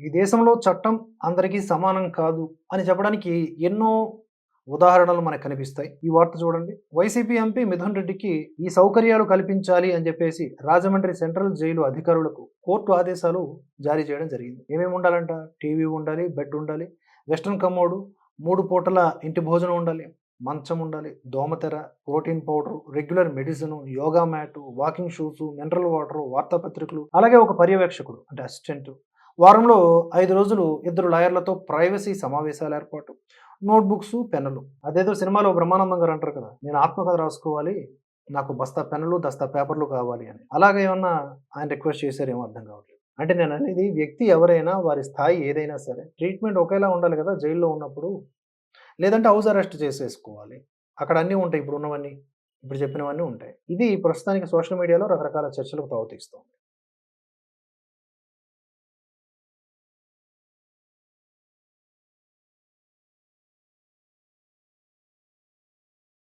ఈ దేశంలో చట్టం అందరికీ సమానం కాదు అని చెప్పడానికి ఎన్నో ఉదాహరణలు మనకు కనిపిస్తాయి. ఈ వార్త చూడండి. వైసీపీ ఎంపీ మిథున్ రెడ్డికి ఈ సౌకర్యాలు కల్పించాలి అని చెప్పేసి రాజమండ్రి సెంట్రల్ జైలు అధికారులకు కోర్టు ఆదేశాలు జారీ చేయడం జరిగింది. ఏమేమి ఉండాలంట? టీవీ ఉండాలి బెడ్ ఉండాలి వెస్ట్రన్ కమోడు మూడు పూటల ఇంటి భోజనం ఉండాలి మంచం ఉండాలి దోమతెర protein powder regular medicine yoga mat walking shoes mineral water వార్తాపత్రికలు అలాగే ఒక పర్యవేక్షకుడు అంటే అసిస్టెంట్ వారంలో ఐదు రోజులు ఇద్దరు లాయర్లతో ప్రైవసీ సమావేశాలు ఏర్పాటు నోట్బుక్స్ పెన్నులు. అదేదో సినిమాలో బ్రహ్మానందం గారు అంటారు కదా నేను ఆత్మకథ రాసుకోవాలి నాకు బస్తా పెన్నులు దస్తా పేపర్లు కావాలి అని. అలాగే ఏమన్నా ఆయన రిక్వెస్ట్ చేశారేమో అర్థం కావట్లేదు. అంటే నేను అనేది వ్యక్తి ఎవరైనా వారి స్థాయి ఏదైనా సరే ట్రీట్మెంట్ ఒకేలా ఉండాలి కదా జైల్లో ఉన్నప్పుడు. లేదంటే హౌస్ అరెస్ట్ చేసేసుకోవాలి. అక్కడ అన్నీ ఉంటాయి ఇప్పుడు ఉన్నవన్నీ ఇప్పుడు చెప్పినవన్నీ ఉంటాయి. ఇది ప్రస్తుతానికి సోషల్ మీడియాలో రకరకాల చర్చలకు తావుతీస్తుంది